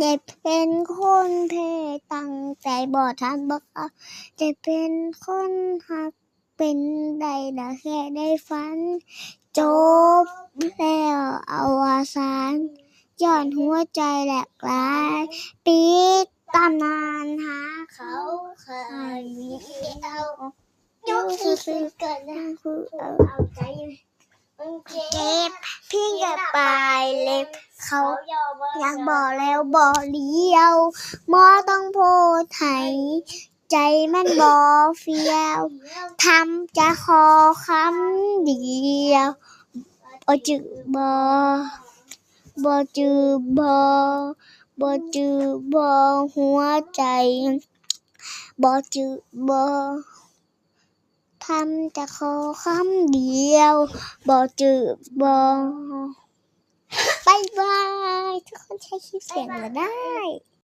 จะเป็นคนเพตั้งใจบ่ทันบ่เอาจะเป็นคนหักเป็นได้ละแค่ได้ฝัน จบแล้วอวสานย้อนหัวใจแหลกลายปิดตำนานหาเขาเคยมีเอายกซื่อๆเกิดนะคือเอาเอาใจมันเจ็บ พี่กับปลายเล็บเขาอยากบอกแล้วบอกเลี้ยวหมอต้องโพดไหใจมันบอเฟียวทำจะขอคำเดียวบ่จือบบ่จือบบ่จือบหัวใจบ่จือบ ทำแต่ขอคำเดียวบ่จือบบายบาย ทุกคนใช้คลิปเสียงก็ได้